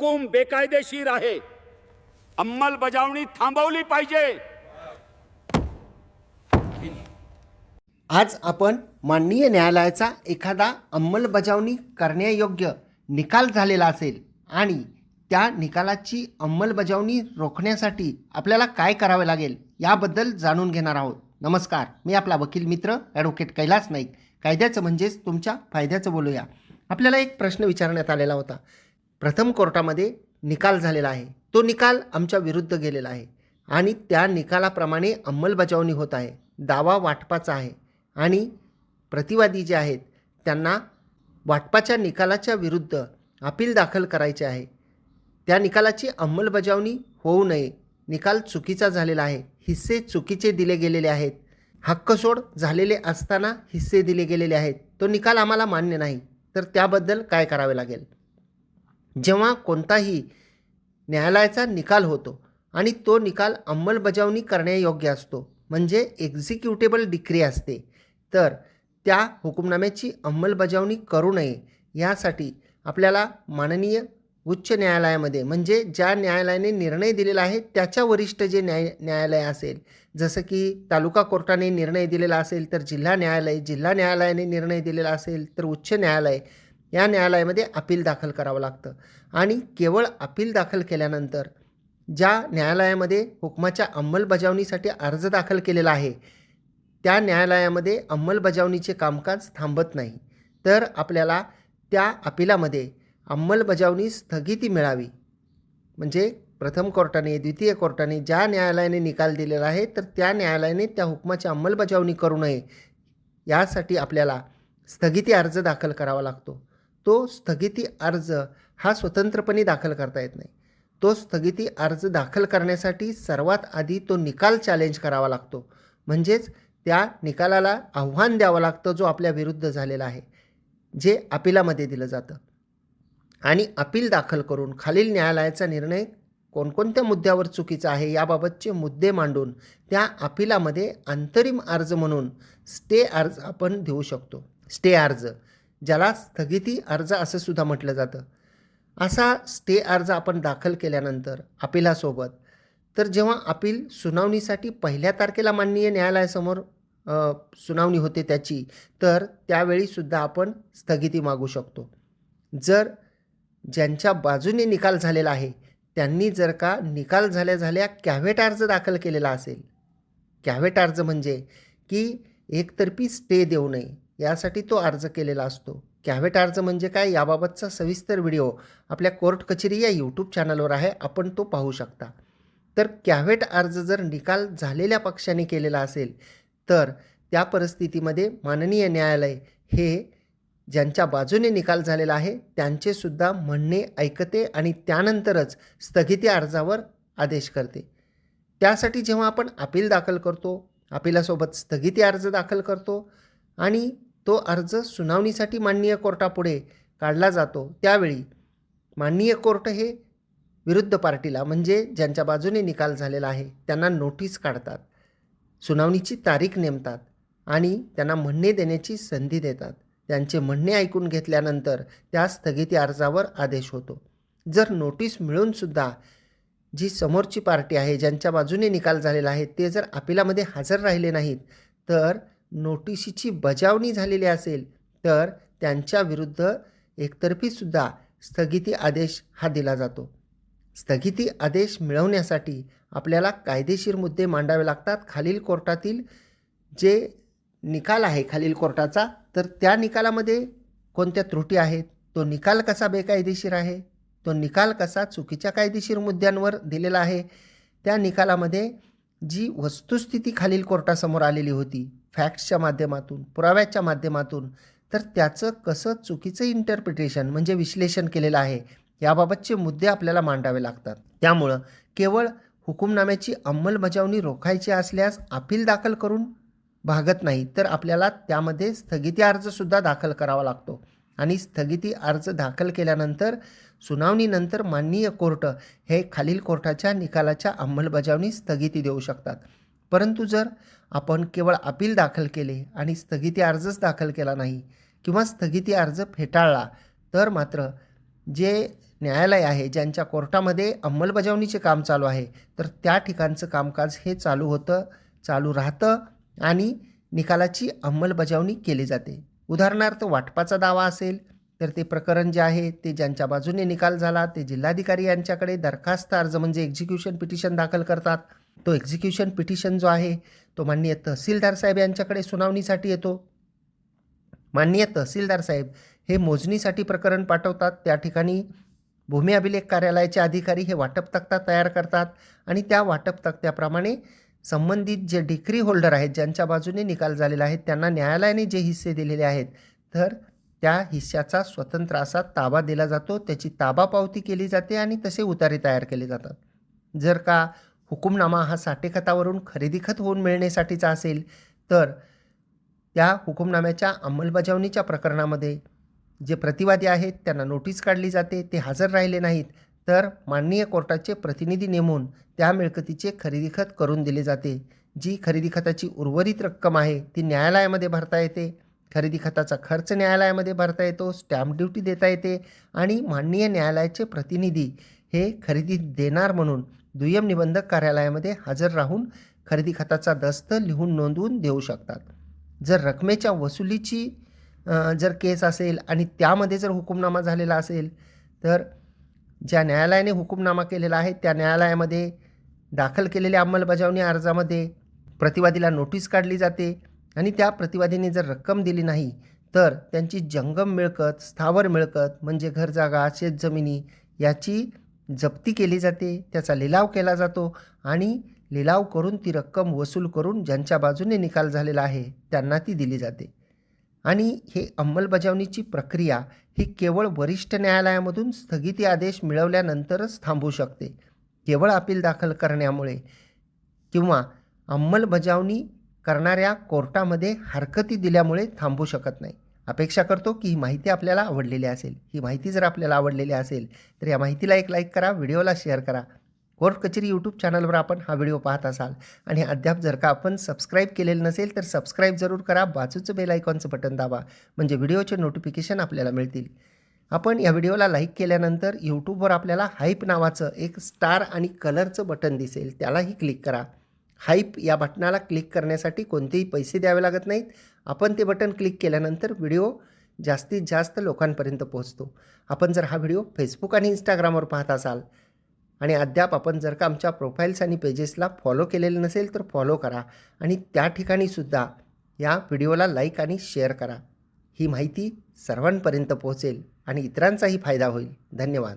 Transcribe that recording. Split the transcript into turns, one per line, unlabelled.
हुकूम बेकायदेशीर आहे. अंमलबजावणी थांबवली पाहिजे.
आज आपण माननीय न्यायालयाचा एखादा अंमलबजावणी करण्यायोग्य निकाल झालेला असेल आणि त्या निकालाची अंमलबजावणी रोखण्यासाठी आपल्याला काय करावे लागेल याबद्दल जाणून घेणार आहोत. नमस्कार मी आपला वकील मित्र ॲडव्होकेट कैलास नाईक. कायद्याचं म्हणजेच तुमच्या फायद्याचं बोलूया. आपल्याला एक प्रश्न विचारण्यात आलेला होता. प्रथम कोर्टामध्ये निकाल झालेला आहे. तो निकाल आमच्या विरुद्ध गेलेला आहे. आणि त्या निकालाप्रमाणे अंमलबजावणी होत आहे. दावा वाटपाचा आहे. आणि प्रतिवादी जे आहेत त्यांना वाटपाच्या निकालाच्या विरुद्ध अपील दाखल करायचे आहे. त्या निकालाची अंमलबजावणी होऊ नये. निकाल चुकीचा झालेला आहे. हिस्से चुकीचे दिले गेलेले आहेत. हक्कसोड झालेले असताना हिस्से दिले गेलेले आहेत. तो निकाल आम्हाला मान्य नाही. तर त्याबद्दल काय करावे लागेल? जेव्हा कोणताही न्यायालयाचा निकाल होतो आणि तो निकाल अंमलबजावणी करण्यायोग्य असतो म्हणजे एक्झिक्युटेबल डिक्री असते तर त्या हुकुमनाम्याची अंमलबजावणी करू नये यासाठी आपल्याला माननीय उच्च न्यायालयामध्ये म्हणजे ज्या न्यायालयाने निर्णय दिलेला आहे त्याच्या वरिष्ठ जे न्याय न्यायालय असेल जसं की तालुका कोर्टाने निर्णय दिलेला असेल तर जिल्हा न्यायालय जिल्हा न्यायालयाने निर्णय दिलेला असेल तर उच्च न्यायालय या न्यायालयामध्ये अपील दाखल करावं लागतं. आणि केवळ अपील दाखल केल्यानंतर ज्या न्यायालयामध्ये हुकमाच्या अंमलबजावणीसाठी अर्ज दाखल केलेला आहे त्या न्यायालयामध्ये अंमलबजावणीचे कामकाज थांबत नाही. तर आपल्याला त्या अपिलामध्ये अंमलबजावणी स्थगिती मिळावी. म्हणजे प्रथम कोर्टाने द्वितीय कोर्टाने ज्या न्यायालयाने निकाल दिलेला आहे तर त्या न्यायालयाने त्या हुकमाची अंमलबजावणी करू नये. यासाठी आपल्याला स्थगिती अर्ज दाखल करावा लागतो. तो स्थगिती अर्ज हा स्वतंत्रपणे दाखल करता येत नाही. तो स्थगिती अर्ज दाखल करण्यासाठी सर्वात आधी तो निकाल चॅलेंज करावा लागतो. म्हणजेच त्या निकालाला आव्हान द्यावं लागतं जो आपल्या विरुद्ध झालेला आहे जे अपिलामध्ये दिलं जातं. आणि अपील दाखल करून खालील न्यायालयाचा निर्णय कोणकोणत्या मुद्द्यावर चुकीचा आहे याबाबतचे मुद्दे मांडून त्या अपिलामध्ये अंतरिम अर्ज म्हणून स्टे अर्ज आपण देऊ शकतो. स्टे अर्ज. ज्याला स्थगिती अर्ज असं सुद्धा म्हटलं जातं. असा स्टे अर्ज आपण दाखल केल्यानंतर अपिलासोबत तर जेव्हा अपील सुनावणीसाठी पहिल्या तारखेला माननीय न्यायालयासमोर सुनावणी होते त्याची तर त्यावेळीसुद्धा आपण स्थगिती मागू शकतो. जर ज्यांच्या बाजूने निकाल झालेला आहे त्यांनी जर का निकाल झाल्या झाल्या कॅव्हेट अर्ज दाखल केलेला असेल. कॅव्हेट अर्ज म्हणजे की एकतर्फी स्टे देऊ नये. यासाठी तो अर्ज केलेला असतो. कॅव्हेट अर्ज म्हणजे काय? याबाबतचा सविस्तर व्हिडिओ आपल्या कोर्ट कचेरी या यूट्यूब चॅनलवर आहे. आपण तो पाहू शकता. तर कॅव्हेट अर्ज जर निकाल झालेल्या पक्षाने केलेला असेल तर त्या परिस्थितीमध्ये माननीय न्यायालय हे ज्यांच्या बाजूने निकाल झालेला आहे त्यांचेसुद्धा म्हणणे ऐकते आणि त्यानंतरच स्थगिती अर्जावर आदेश करते. त्यासाठी जेव्हा आपण अपील दाखल करतो अपिलासोबत स्थगिती अर्ज दाखल करतो आणि तो अर्ज सुनावणीसाठी माननीय कोर्टापुढे काढला जातो त्यावेळी माननीय कोर्ट हे विरुद्ध पार्टीला म्हणजे ज्यांच्या बाजूने निकाल झालेला आहे त्यांना नोटीस काढतात सुनावणीची तारीख नेमतात आणि त्यांना म्हणणे देण्याची संधी देतात. त्यांचे म्हणणे ऐकून घेतल्यानंतर त्या स्थगिती अर्जावर आदेश होतो. जर नोटीस मिळूनसुद्धा जी समोरची पार्टी आहे ज्यांच्या बाजूने निकाल झालेला आहे ते जर अपिलामध्ये हजर राहिले नाहीत तर नोटिशीची बजावणी झालेली असेल तर त्यांच्या विरुद्ध एकतर्फीसुद्धा स्थगिती आदेश हा दिला जातो. स्थगिती आदेश मिळवण्यासाठी आपल्याला कायदेशीर मुद्दे मांडावे लागतात. खालील कोर्टातील जे निकाल आहे खालील कोर्टाचा तर त्या निकालामध्ये कोणत्या त्रुटी आहेत? तो निकाल कसा बेकायदेशीर आहे? तो निकाल कसा चुकीच्या कायदेशीर मुद्द्यांवर दिलेला आहे? त्या निकालामध्ये जी वस्तुस्थिती खालील कोर्टासमोर आलेली होती फॅक्ट्सच्या माध्यमातून पुराव्याच्या माध्यमातून तर त्याचं कसं चुकीचं इंटरप्रिटेशन म्हणजे विश्लेषण केलेलं आहे याबाबतचे मुद्दे आपल्याला मांडावे लागतात. त्यामुळं केवळ हुकुमनाम्याची अंमलबजावणी रोखायची असल्यास अपील दाखल करून भागत नाही तर आपल्याला त्यामध्ये स्थगिती अर्जसुद्धा दाखल करावा लागतो. आणि स्थगिती अर्ज दाखल केल्यानंतर सुनावणीनंतर माननीय कोर्ट हे खालील कोर्टाच्या निकालाच्या अंमलबजावणी स्थगिती देऊ शकतात. परंतु जर आपण केवळ अपील दाखल केले आणि स्थगिती अर्जच दाखल केला नाही किंवा स्थगिती अर्ज फेटाळला तर मात्र जे न्यायालय आहे ज्यांच्या कोर्टामध्ये अंमलबजावणीचे काम चालू आहे तर त्या ठिकाणचं कामकाज हे चालू होतं चालू राहतं आणि निकालाची अंमलबजावणी केली जाते. उदाहरणार्थ वाटपाचा दावा असेल तर ते प्रकरण जे आहे ते ज्यांच्या बाजूने निकाल झाला ते जिल्हाधिकारी यांच्याकडे दरखास्त अर्ज म्हणजे एक्झिक्युशन पिटिशन दाखल करतात. तो एक्झिक्युशन पिटिशन जो आहे तो माननीय तहसीलदार साहेब यांच्याकडे सुनावणीसाठी येतो. माननीय तहसीलदार साहेब हे मोजणीसाठी प्रकरण पाठवतात. त्या ठिकाणी भूमी अभिलेख कार्यालयाचे अधिकारी हे वाटप तक्ता तयार करतात आणि त्या वाटप तक्त्याप्रमाणे संबंधित जे डिक्री होल्डर आहेत ज्यांच्या बाजूने निकाल झालेला आहे त्यांना न्यायालयाने जे हिस्से दिलेले आहेत तर त्या हिस्साचा स्वतंत्र असा ताबा दिला जातो. त्याची ताबा पावती केली जाते आणि तसे उतारे तयार केले जातात. जर का हुकुमनामा हा साठेखतावरून खरेदी खत होऊन मिळण्यासाठीचा असेल तर त्या हुकुमनाम्याच्या अंमलबजावणीच्या प्रकरणामध्ये जे प्रतिवादी आहेत त्यांना नोटीस काढली जाते. ते हजर राहिले नाहीत. तर माननीय कोर्टाचे प्रतिनिधी नेमून त्या मिळकतीचे खरेदी खत करून दिले जाते. जी खरेदी खताची उर्वरित रक्कम आहे ती न्यायालयामध्ये भरता येते. खरेदी खताचा खर्च न्यायालयामध्ये भरता येतो स्टॅम्प ड्युटी देता येते आणि माननीय न्यायालयाचे प्रतिनिधी हे खरेदी देणार म्हणून दुय्यम निबंधक कार्यालयामध्ये हजर राहून खरेदी खताचा दस्त लिहून नोंदवून देऊ शकतात. जर रकमेच्या वसुलीची जर केस असेल आणि त्यामध्ये जर हुकूमनामा झालेला असेल तर ज्या न्यायालयाने हुकुमनामा केलेला आहे त्या न्यायालयामध्ये दाखल केलेल्या अंमलबजावणी अर्जामध्ये प्रतिवादीला नोटीस काढली जाते आणि त्या प्रतिवादीने जर रक्कम दिली नाही तर त्यांची जंगम मिळकत स्थावर मिळकत म्हणजे घर जागा शेतजमिनी याची जप्ती केली जाते त्याचा लिलाव केला जातो आणि लिलाव करून ती रक्कम वसूल करून ज्यांच्या बाजूने निकाल झालेला आहे त्यांना ती दिली जाते. आणि हे अंमलबजावणीची प्रक्रिया ही केवळ वरिष्ठ न्यायालयामधून स्थगिती आदेश मिळवल्यानंतरच थांबू शकते. केवळ अपील दाखल करण्यामुळे किंवा अंमलबजावणी करणाऱ्या कोर्टामध्ये हरकती दिल्यामुळे थांबू शकत नाही. अपेक्षा करतो की ही माहिती आपल्याला आवडलेली असेल. ही माहिती जर आपल्याला आवडलेली असेल तर या माहितीला एक लाईक करा व्हिडिओला शेअर करा. कोर्ट कचेरी यूट्यूब चॅनलवर आपण हा व्हिडिओ पाहत असाल. आणि अद्याप जर का आपण सबस्क्राईब केलेलं नसेल तर सबस्क्राईब जरूर करा. बाजूचं बेल आयकॉनचं बटन दाबा म्हणजे व्हिडिओचे नोटिफिकेशन आपल्याला मिळतील. आपण या व्हिडिओला लाईक केल्यानंतर यूट्यूबवर आपल्याला हाईप नावाचं एक स्टार आणि कलरचं बटन दिसेल. त्यालाही क्लिक करा. हाईप या बटनाला क्लिक करण्यासाठी कोणतेही पैसे द्यावे लागत नाहीत. आपण ते बटन क्लिक केल्यानंतर व्हिडिओ जास्तीत जास्त लोकांपर्यंत पोहोचतो. आपण जर हा व्हिडिओ फेसबुक आणि इंस्टाग्रामवर पाहत असाल आणि अद्याप आपण जर का आमच्या प्रोफाईल्स आणि पेजेसला फॉलो केलेलं नसेल तर फॉलो करा. आणि त्या ठिकाणी सुद्धा या व्हिडिओला लाईक आणि शेअर करा. ही माहिती सर्वांपर्यंत पोहोचेल आणि इतरांचाही फायदा होईल. धन्यवाद.